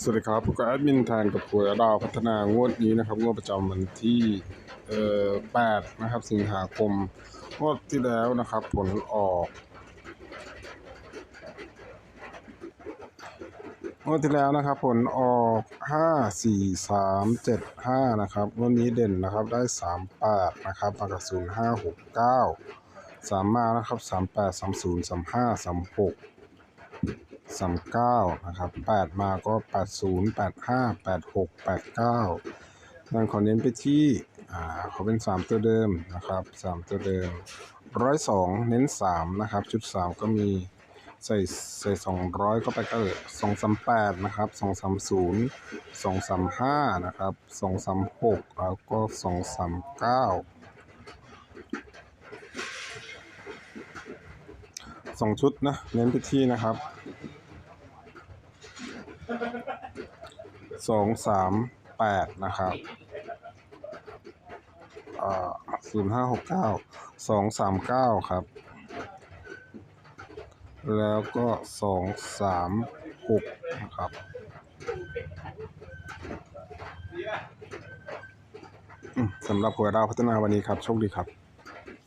สวัสดีครับผมก็แอดมินแทนกับผัวดาวพัฒนางวดนี้นะครับงวดประจำวันที่เอ่อ8นะครับ สิงหาคมงวดที่แล้วนะครับ ผลออกงวดที่แล้วนะครับ ผลออก5 4 3 7 5นะครับงวดนี้เด่นนะครับได้38นะครับมากับ0 5 6 9 3มานะครับ38 30 35 36สาม สามเก้านะครับแปดมาก็แปดศูนย์แปดห้าแปดหกแปดเก้านั่นขอเน้นไปที่อ่าเขาเป็นสามตัวเดิมนะครับสามตัวเดิมร้อยสองเน้นสามนะครับชุดสามก็มีใส่ใส่สองร้อยก็ไปก็สองสามแปดนะครับสองสามศูนย์สองสามห้านะครับสองสามหกแล้วก็สองสามเก้า สองชุดนะ เน้นไปที่นะครับสองสามแปดนะครับศูนย์ห้าหกเก้าสองสามเก้าครับ แล้วก็สองสามหกนะครับสำหรับหัวดาวพัฒนาวันนี้ครับ โชคดีครับ